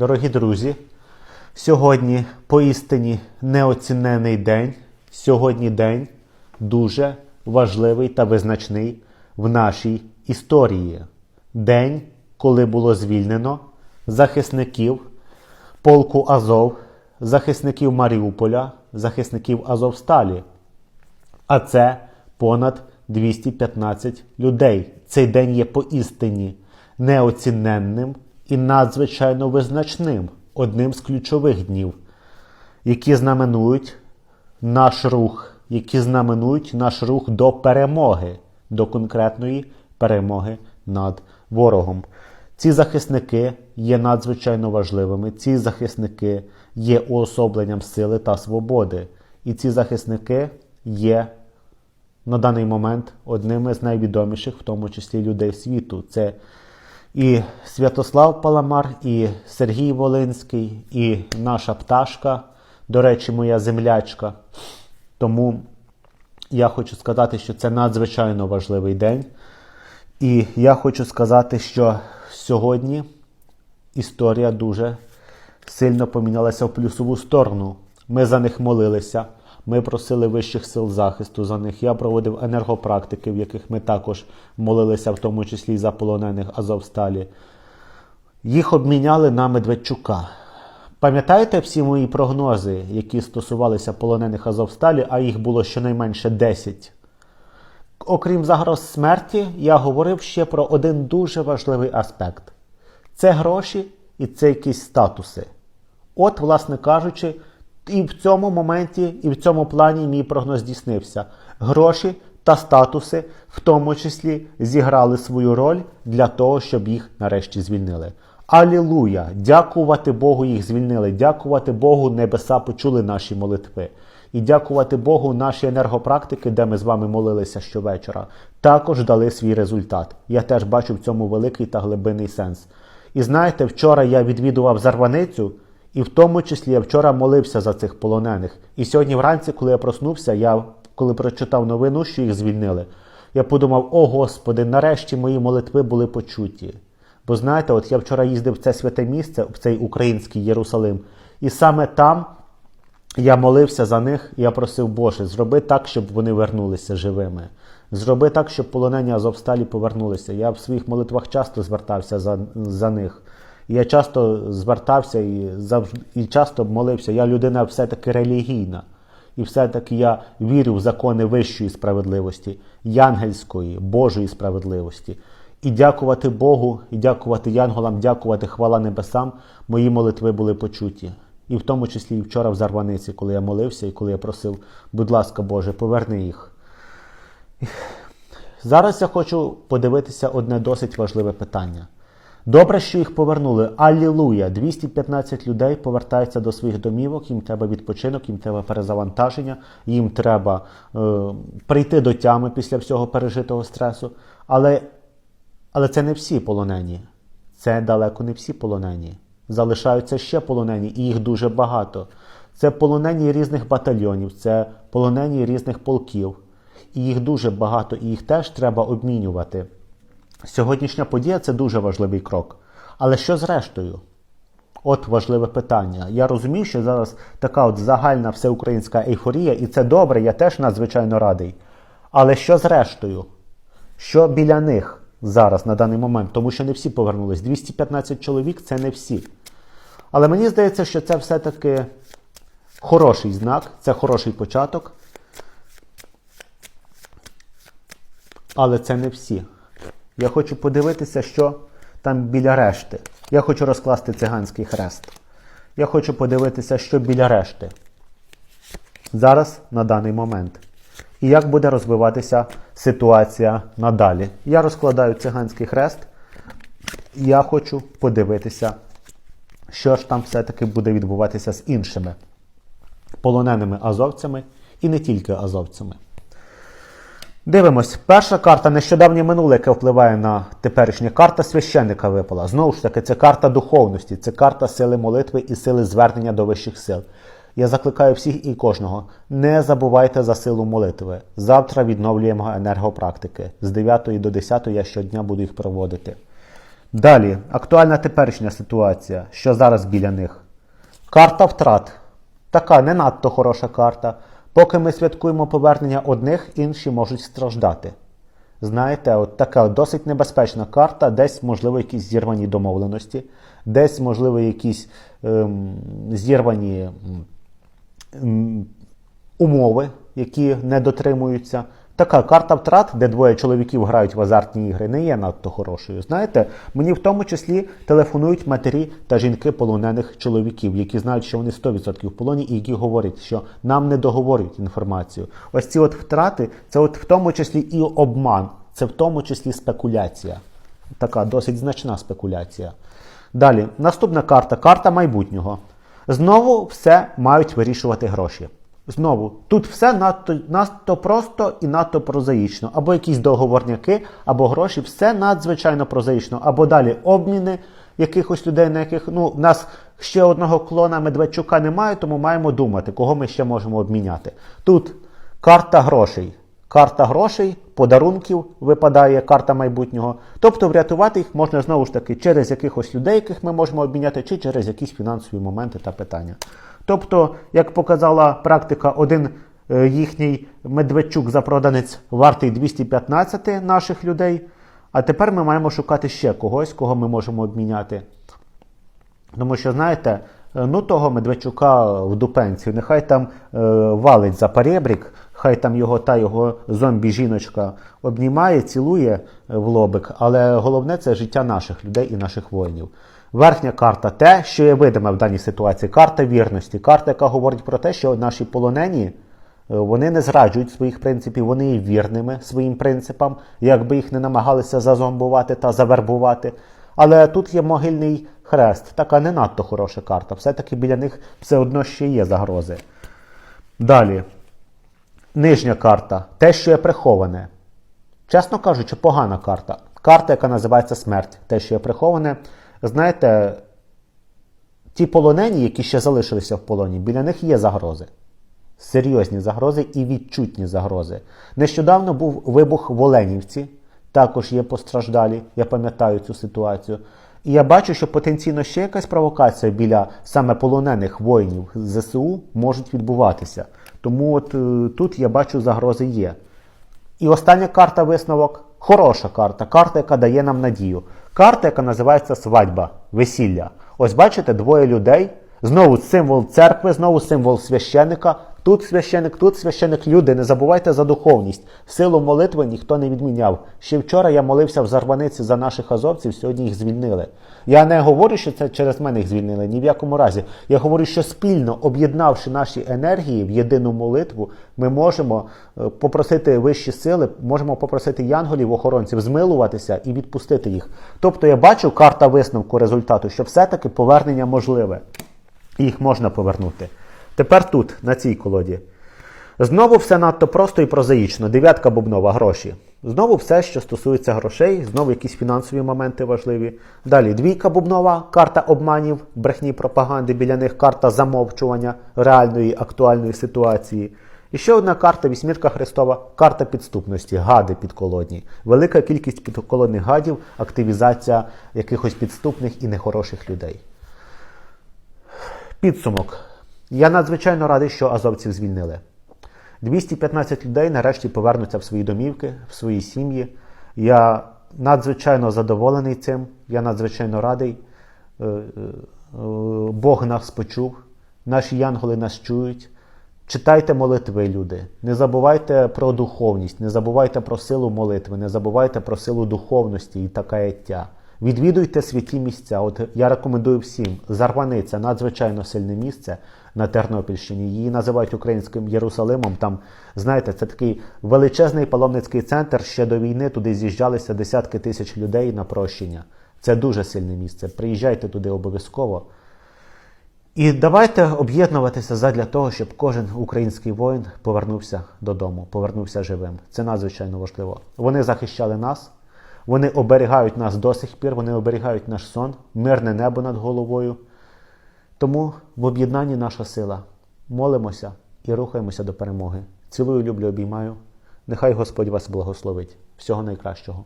Дорогі друзі, сьогодні поістині неоцінений день. Сьогодні день дуже важливий та визначний в нашій історії. День, коли було звільнено захисників полку Азов, захисників Маріуполя, захисників Азовсталі. А це понад 215 людей. Цей день є поістині неоціненним і надзвичайно визначним, одним з ключових днів, які знаменують наш рух, які знаменують наш рух до перемоги, до конкретної перемоги над ворогом. Ці захисники є надзвичайно важливими. Ці захисники є уособленням сили та свободи. І ці захисники є на даний момент одними з найвідоміших, в тому числі людей світу. Це і Святослав Паламар, і Сергій Волинський, і наша пташка, до речі, моя землячка. Тому я хочу сказати, що це надзвичайно важливий день. І я хочу сказати, що сьогодні історія дуже сильно помінялася в плюсову сторону. Ми за них молилися. Ми просили вищих сил захисту за них. Я проводив енергопрактики, в яких ми також молилися, в тому числі за полонених Азовсталі. Їх обміняли на Медведчука. Пам'ятаєте всі мої прогнози, які стосувалися полонених Азовсталі, а їх було щонайменше 10? Окрім загроз смерті, я говорив ще про один дуже важливий аспект: це гроші і це якісь статуси. От, власне кажучи, і в цьому моменті, і в цьому плані мій прогноз здійснився. Гроші та статуси, в тому числі, зіграли свою роль для того, щоб їх нарешті звільнили. Алілуя! Дякувати Богу, їх звільнили. Дякувати Богу, небеса почули наші молитви. І дякувати Богу, наші енергопрактики, де ми з вами молилися щовечора, також дали свій результат. Я теж бачу в цьому великий та глибинний сенс. І знаєте, вчора я відвідував Зарваницю, і в тому числі я вчора молився за цих полонених. І сьогодні вранці, коли я проснувся, я коли прочитав новину, що їх звільнили, я подумав: о Господи, нарешті мої молитви були почуті. Бо знаєте, от я вчора їздив в це святе місце, в цей український Єрусалим, і саме там я молився за них, і я просив Боже, зроби так, щоб вони вернулися живими. Зроби так, щоб полонені Азовсталі повернулися. Я в своїх молитвах часто звертався за, за них. Я часто звертався і завжди і часто молився. Я людина все-таки релігійна. І все-таки я вірю в закони вищої справедливості, янгельської, Божої справедливості. І дякувати Богу, і дякувати янголам, дякувати хвала небесам, мої молитви були почуті. І в тому числі і вчора в Зарваниці, коли я молився і коли я просив, будь ласка, Боже, поверни їх. Зараз я хочу подивитися одне досить важливе питання. Добре, що їх повернули. Алілуя! 215 людей повертаються до своїх домівок, їм треба відпочинок, їм треба перезавантаження, їм треба е, прийти до тями після всього пережитого стресу. Але, але це не всі полонені. Це далеко не всі полонені. Залишаються ще полонені, і їх дуже багато. Це полонені різних батальйонів, це полонені різних полків. І їх дуже багато, і їх теж треба обмінювати. Сьогоднішня подія це дуже важливий крок. Але що з рештою? От важливе питання. Я розумію, що зараз така от загальна всеукраїнська ейфорія, і це добре, я теж надзвичайно радий. Але що з рештою? Що біля них зараз на даний момент? Тому що не всі повернулись. 215 чоловік це не всі. Але мені здається, що це все-таки хороший знак, це хороший початок. Але це не всі. Я хочу подивитися, що там біля решти. Я хочу розкласти циганський хрест. Я хочу подивитися, що біля решти. Зараз на даний момент. І як буде розвиватися ситуація надалі. Я розкладаю циганський хрест. Я хочу подивитися, що ж там все-таки буде відбуватися з іншими полоненими азовцями і не тільки азовцями. Дивимось, перша карта нещодавнє минуле, яке впливає на теперішнє карта священника випала. Знову ж таки, це карта духовності, це карта сили молитви і сили звернення до вищих сил. Я закликаю всіх і кожного, не забувайте за силу молитви. Завтра відновлюємо енергопрактики. З 9 до 10 я щодня буду їх проводити. Далі, актуальна теперішня ситуація, що зараз біля них. Карта втрат. Така не надто хороша карта. Поки ми святкуємо повернення одних, інші можуть страждати. Знаєте, от така досить небезпечна карта, десь, можливо, якісь зірвані домовленості, десь, можливо, якісь ем, зірвані м, м, умови, які не дотримуються. Така карта втрат, де двоє чоловіків грають в азартні ігри, не є надто хорошою. Знаєте, мені в тому числі телефонують матері та жінки полонених чоловіків, які знають, що вони 100% в полоні, і які говорять, що нам не договорюють інформацію. Ось ці от втрати, це от в тому числі і обман, це в тому числі спекуляція. Така досить значна спекуляція. Далі, наступна карта карта майбутнього. Знову все мають вирішувати гроші. Знову, тут все надто, надто просто і надто прозаїчно. Або якісь договорняки, або гроші, все надзвичайно прозаїчно. Або далі обміни якихось людей, на яких ну, в нас ще одного клона Медведчука немає, тому маємо думати, кого ми ще можемо обміняти. Тут карта грошей. Карта грошей, подарунків випадає карта майбутнього. Тобто врятувати їх можна знову ж таки через якихось людей, яких ми можемо обміняти, чи через якісь фінансові моменти та питання. Тобто, як показала практика, один е, їхній Медведчук запроданець вартий 215 наших людей. А тепер ми маємо шукати ще когось, кого ми можемо обміняти. Тому що, знаєте, е, ну того Медведчука в Дупенці, нехай там е, валить за перебрік, хай там його та його зомбі-жіночка обнімає, цілує е, в лобик, але головне це життя наших людей і наших воїнів. Верхня карта те, що є видиме в даній ситуації, карта вірності, карта, яка говорить про те, що наші полонені. е, Вони не зраджують своїх принципів, вони є вірними своїм принципам, якби їх не намагалися зазомбувати та завербувати. Але тут є могильний хрест, така не надто хороша карта. Все-таки біля них все одно ще є загрози. Далі. Нижня карта. Те, що є приховане. Чесно кажучи, погана карта. Карта, яка називається смерть. Те, що є приховане. Знаєте, ті полонені, які ще залишилися в полоні, біля них є загрози. Серйозні загрози і відчутні загрози. Нещодавно був вибух в Оленівці, також є постраждалі, я пам'ятаю цю ситуацію. І я бачу, що потенційно ще якась провокація біля саме полонених воїнів ЗСУ можуть відбуватися. Тому от е, тут я бачу загрози є. І остання карта висновок хороша карта, карта, яка дає нам надію. Карта, яка називається свадьба, весілля. Ось бачите, двоє людей. Знову символ церкви, знову символ священика. Тут священик, тут священик люди. Не забувайте за духовність. Силу молитви ніхто не відміняв. Ще вчора я молився в Зарваниці за наших азовців, сьогодні їх звільнили. Я не говорю, що це через мене їх звільнили, ні в якому разі. Я говорю, що спільно об'єднавши наші енергії в єдину молитву, ми можемо е, попросити вищі сили, можемо попросити янголів, охоронців змилуватися і відпустити їх. Тобто я бачу карта висновку результату, що все-таки повернення можливе. Їх можна повернути. Тепер тут, на цій колоді. Знову все надто просто і прозаїчно. Дев'ятка бубнова гроші. Знову все, що стосується грошей, знову якісь фінансові моменти важливі. Далі двійка бубнова, карта обманів, брехні пропаганди, біля них карта замовчування реальної актуальної ситуації. І ще одна карта вісьмірка Христова, карта підступності, гади підколодні. Велика кількість підколодних гадів, активізація якихось підступних і нехороших людей. Підсумок. Я надзвичайно радий, що азовців звільнили. 215 людей нарешті повернуться в свої домівки, в свої сім'ї. Я надзвичайно задоволений цим, я надзвичайно радий. Е, е, Бог нас почув, наші янголи нас чують. Читайте молитви, люди. Не забувайте про духовність, не забувайте про силу молитви, не забувайте про силу духовності і та каяття. Відвідуйте святі місця. От я рекомендую всім. Зарвани це надзвичайно сильне місце на Тернопільщині. Її називають українським Єрусалимом. Там, знаєте, це такий величезний паломницький центр. Ще до війни туди з'їжджалися десятки тисяч людей на прощення. Це дуже сильне місце. Приїжджайте туди обов'язково. І давайте об'єднуватися задля того, щоб кожен український воїн повернувся додому, повернувся живим. Це надзвичайно важливо. Вони захищали нас, вони оберігають нас до сих пір, вони оберігають наш сон, мирне небо над головою. Тому в об'єднанні наша сила. Молимося і рухаємося до перемоги. Цілую, люблю, обіймаю. Нехай Господь вас благословить. Всього найкращого.